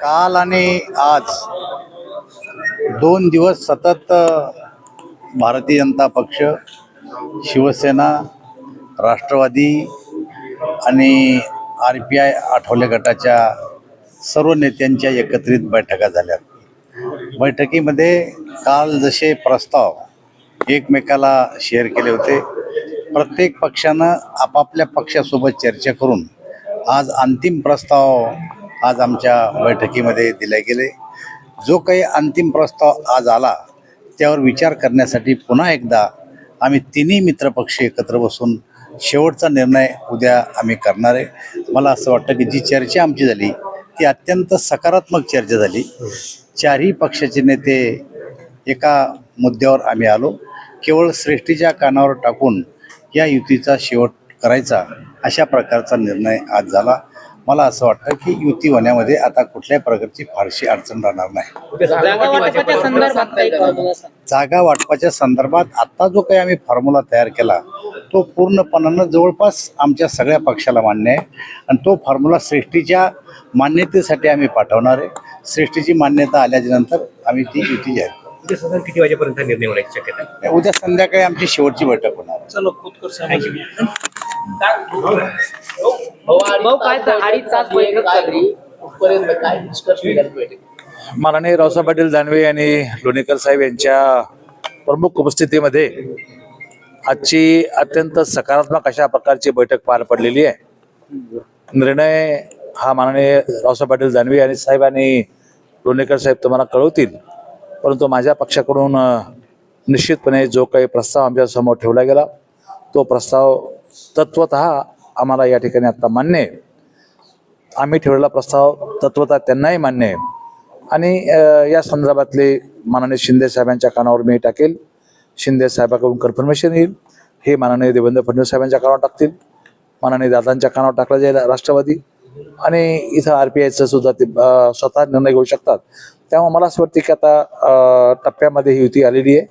काल आणि आज दोन दिवस सतत भारतीय जनता पक्ष शिवसेना राष्ट्रवादी आणि आर पी आय आठवले गटाच्या सर्व नेत्यांच्या एकत्रित बैठका झाल्या. बैठकीमध्ये काल जसे प्रस्ताव एकमेकाला शेअर केले होते प्रत्येक पक्षानं आपापल्या पक्षासोबत चर्चा करून आज अंतिम प्रस्ताव आज आमच्या बैठकीमध्ये दिले गेले. जो काही अंतिम प्रस्ताव आज आला त्यावर विचार करण्यासाठी पुन्हा एकदा आम्ही तिन्ही मित्रपक्ष एकत्र बसून शेवटचा निर्णय उद्या आम्ही करणार आहे. मला असं वाटतं की जी चर्चा आमची झाली ती अत्यंत सकारात्मक चर्चा झाली. चारही पक्षाचे नेते एका मुद्द्यावर आम्ही आलो. केवळ श्रेष्ठीच्या कानावर टाकून या युतीचा शेवट करायचा अशा प्रकारचा निर्णय आज झाला. मला असं वाटतं की युती होण्यामध्ये आता कुठल्याही प्रकारची फारशी अडचण राहणार नाही. जागा वाटपाच्या संदर्भात आत्ता जो काही आम्ही फॉर्म्युला तयार केला तो पूर्णपणानं जवळपास आमच्या सगळ्या पक्षाला मान्य आहे. आणि तो फॉर्म्युला श्रेष्ठीच्या मान्यतेसाठी आम्ही पाठवणार आहे. श्रेष्ठीची मान्यता आल्याच्यानंतर आम्ही ती युती जाहीर उद्या साधारण किती वाजेपर्यंत निर्णय होण्याची शक्यता उद्या संध्याकाळी आमची शेवटची बैठक होणार आहे. भाऊ काय तर अडीच तास बैठक चालली कुठपर्यंत काय निष्कर्ष निघाले बैठकीत माननीय रावसाहेब पाटील दानवे आणि लोणीकर साहेब यांच्या प्रमुख उपस्थितीमध्ये आजची अत्यंत सकारात्मक अशा प्रकारची बैठक पार पडलेली आहे. निर्णय हा माननीय रावसाहेब पाटील दानवे आणि साहेब आणि लोणीकर साहेब तुम्हाला कळवतील. परंतु माझ्या पक्षाकडून निश्चितपणे जो काही प्रस्ताव आमच्यासमोर ठेवला गेला तो प्रस्ताव तत्वत आम्हाला या ठिकाणी आत्ता मान्य आहे. आम्ही ठेवलेला प्रस्ताव तत्वता त्यांनाही मान्य आहे. आणि या संदर्भातले माननीय शिंदे साहेबांच्या कानावर मी टाकेल. शिंदे साहेबाकडून कन्फर्मेशन येईल. हे माननीय देवेंद्र फडणवीस साहेबांच्या कानावर टाकतील. माननीय दादांच्या कानावर टाकलं जाईल राष्ट्रवादी. आणि इथं आर पी आयचं सुद्धा ते स्वतः निर्णय घेऊ शकतात. त्यामुळे मला असं वाटतं की आता अ, टप्प्यामध्ये ही युती आलेली आहे.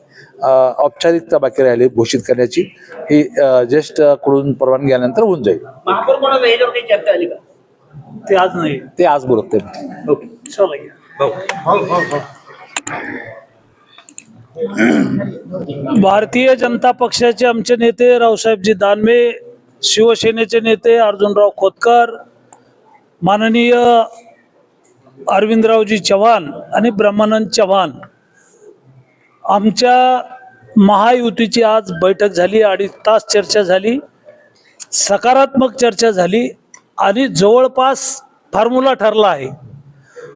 औपचारिकता बाकी राहिली घोषित करण्याची. ही अ, ज्येष्ठकडून परवानगी आल्यानंतर होऊन जाईल. ते आज नाही. ते आज बोलत. भाऊ भारतीय जनता पक्षाचे आमचे नेते रावसाहेबजी दानवे शिवसेनेचे नेते अर्जुनराव खोतकर माननीय अरविंदरावजी चव्हाण आणि ब्रह्मानंद चव्हाण आमच्या महायुतीची आज बैठक झाली अडीच तास चर्चा झाली सकारात्मक चर्चा झाली आणि जवळपास फॉर्म्युला ठरला आहे.